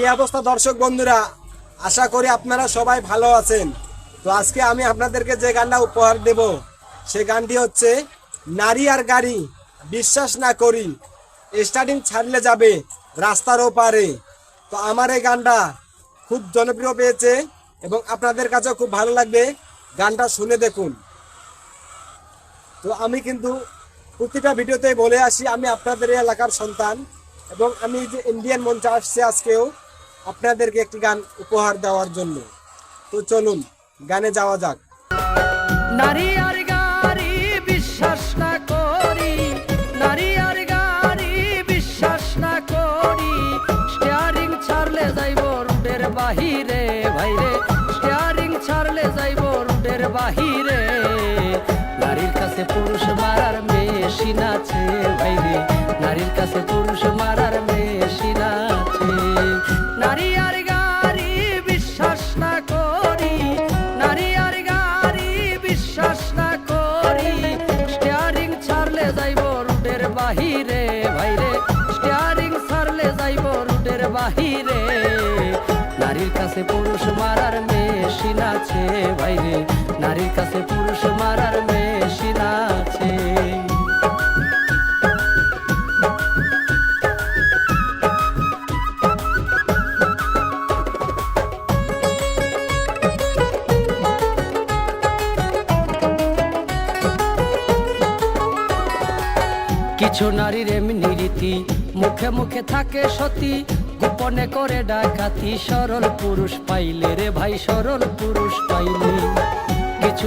কি অবস্থা দর্শক বন্ধুরা? আশা করি আপনারা সবাই ভালো আছেন। তো আজকে আমি আপনাদেরকে যে গানটা উপহার দেব, সে গানটি হচ্ছে, নারী আর গাড়ি, বিশ্বাস না করি, স্টার্টিং ছাড়লে যাবে, রাস্তার ওপারে। তো আমার এই গানটা খুব জনপ্রিয় পেয়েছে এবং আপনাদের কাছেও খুব ভালো লাগবে। গানটা শুনে দেখুন। তো আমি কিন্তু প্রতিটা ভিডিওতে বলে আসি, আমি আপনাদের এলাকার সন্তান এবং আমি যে ইন্ডিয়ান মঞ্চে আসছি আজকেও আপনাদেরকে একটি গান উপহার দেওয়ার জন্য। তো চলুন, গানে যাওয়া যাক। নারী আর বিশ্বাস না করি, নারী আর বিশ্বাস না করি। স্টিয়ারিং ছাড়লে যাইব বাহিরে, ভাইরে। স্টিয়ারিং ছাড়লে যাইব বাহিরে। নারীর কাছে পুরুষ মারার মেশিন আছে, ভাইরে। নারীর কাছে পুরুষ রুটের বাহিরে নারীর কাছে পুরুষ মারার মেশিন আছে ভাইরে। নারীর কাছে পুরুষ মারার মেশিন আছে। কিছু নারীর এমনি রীতি মুখে মুখে থাকে সতী। গোপনে করে ডাকাতি সরল পুরুষ পাইলে রে ভাই সরল পুরুষ পাইলে। কিছু